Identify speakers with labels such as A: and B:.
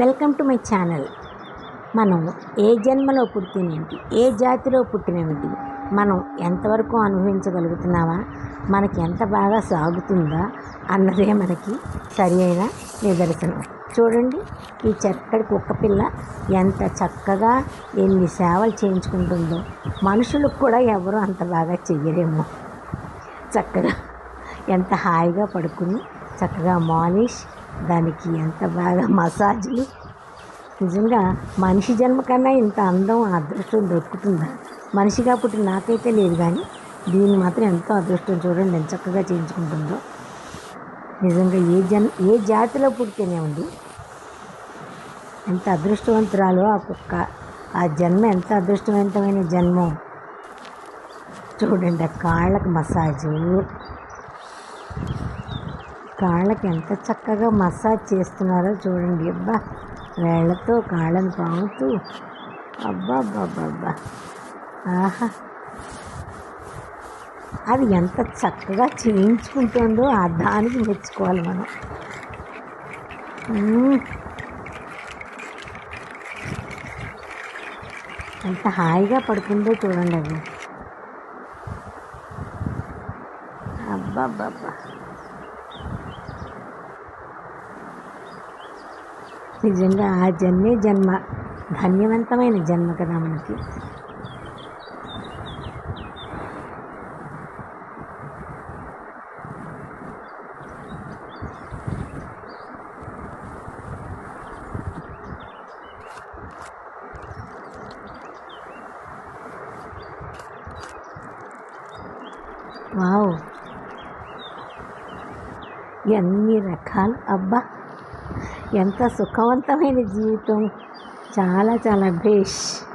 A: Welcome to my channel. మనం ఏ జన్మలో పుట్టినేమిటి ఏ జాతిలో పుట్టినేమిటి మనం ఎంతవరకు అనుభవించగలుగుతున్నామా మనకి ఎంత బాగా సాగుతుందా అన్నదే మనకి సరి అయిన నిదర్శనం. చూడండి ఈ చక్కటి కుక్క పిల్ల ఎంత చక్కగా ఎన్ని సేవలు చేయించుకుంటుందో. మనుషులకు కూడా ఎవరు అంత బాగా చెయ్యలేము చక్కగా ఎంత హాయిగా పడుకుని చక్కగా మాలిష్ దానికి ఎంత బాగా మసాజ్లు. నిజంగా మనిషి జన్మ కన్నా ఇంత అందం అదృష్టం దొరుకుతుందా? మనిషిగా పుట్టిన నాకైతే లేదు కానీ దీన్ని మాత్రం ఎంతో అదృష్టం చూడండి ఎంత చక్కగా చేయించుకుంటుందో. నిజంగా ఏ జన్ ఏ జాతిలో పుడితేనే ఉంది. ఎంత అదృష్టవంతురాలో ఆ కుక్క. ఆ జన్మ ఎంత అదృష్టవంతమైన జన్మం. చూడండి ఆ కాళ్ళకు మసాజు. కాళ్ళకి ఎంత చక్కగా మసాజ్ చేస్తున్నారో చూడండి. అబ్బా వేళ్ళతో కాళ్ళని పాముతూ. అబ్బా అబ్బా అబ్బా ఆహా. అది ఎంత చక్కగా చేయించుకుంటుందో ఆ దానికి మెచ్చుకోవాలి మనం. ఎంత హాయిగా పడుకుందో చూడండి అది అబ్బాబ్బాబ్బా నిజంగా ఆ జన్మే జన్మ. ధన్యవంతమైన జన్మ కదా మనకి. వావ్. ఎన్ని రకాలు. అబ్బా. ఎంత సుఖవంతమైన జీవితం. చాలా చాలా బేష్